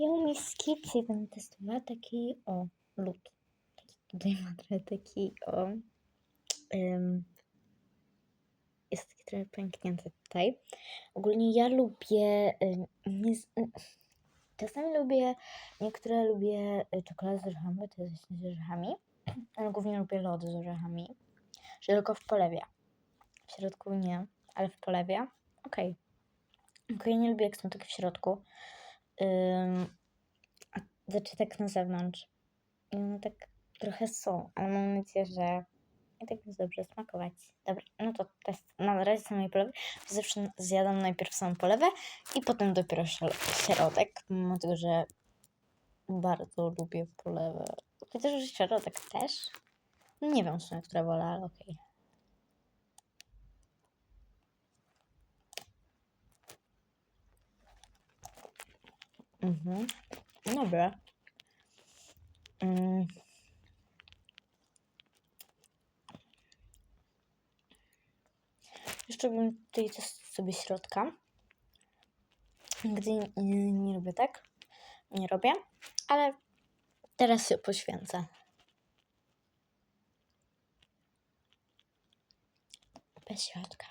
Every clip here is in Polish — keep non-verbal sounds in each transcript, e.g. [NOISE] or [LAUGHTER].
Ja mi skipsy i będę testowała taki o lód. Taki tutaj [LAUGHS] ma trochę taki o. Um, jest taki trochę pęknięty tutaj. Ogólnie ja lubię. y, czasami lubię. Niektóre lubię y, czekoladę z orzechami, to jest właśnie z orzechami. [CLEARS THROAT] Ale głównie lubię lody z orzechami. Że tylko w polewie. W środku nie, ale w polewie. Okej. Tylko ja nie lubię, jak są takie w środku. A znaczy tak na zewnątrz. I one tak trochę są, ale mam nadzieję, że i tak będzie dobrze smakować. Dobra, no to test na razie samej polewy. Zawsze zjadam najpierw samą polewę i potem dopiero śro- środek, mimo tego, że bardzo lubię polewę. Chociaż środek też. Nie wiem w sumie, wolę, ale okej. Mhm. Dobra. Mm. Jeszcze bym tutaj też sobie środka. Gdy nie, nie, lubię tak, nie robię, ale teraz się poświęcę. Bez środka.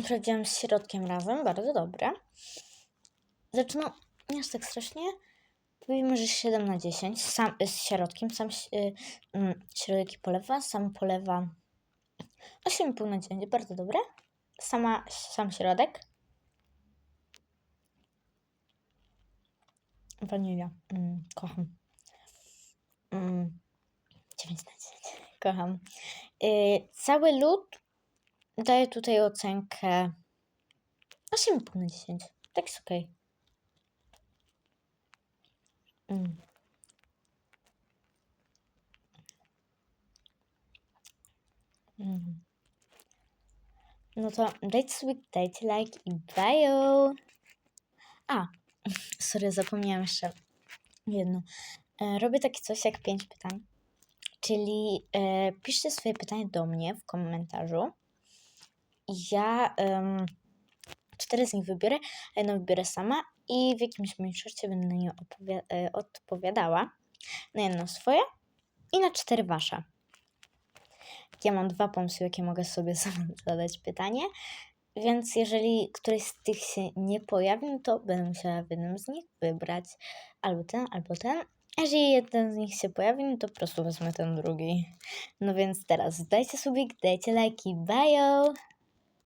Sprawdziłam z środkiem razem, bardzo dobre. Znaczy, no, nie jest tak strasznie. Powiedzmy, że 7 na 10. Sam, z środkiem, sam y, mm, środek i polewa, sam polewa 8,5 na 9, bardzo dobre. Sama, sam środek. Wanilia, mm, kocham. Mm, 9 na 10, [LAUGHS] kocham. Y, cały lód daję tutaj ocenkę 8,5 na 10. Tak jest okej. Mm. Mm. No to dajcie sobie, dajcie like i bye. A, [LAUGHS] sorry, zapomniałam jeszcze jedno. E, robię takie coś jak pięć pytań. Czyli e, piszcie swoje pytania do mnie w komentarzu. Ja em, cztery z nich wybiorę, a jedno wybiorę sama i w jakimś mniejszości będę na opowi- e, odpowiadała. Na jedno swoje i na cztery wasze. Ja mam dwa pomysły, jakie mogę sobie [LAUGHS] zadać pytanie. Więc jeżeli któryś z tych się nie pojawi, to będę musiała w jednym z nich wybrać albo ten, albo ten. Jeżeli jeden z nich się pojawi, no to po prostu wezmę ten drugi. No więc teraz dajcie subik, dajcie lajki, bye!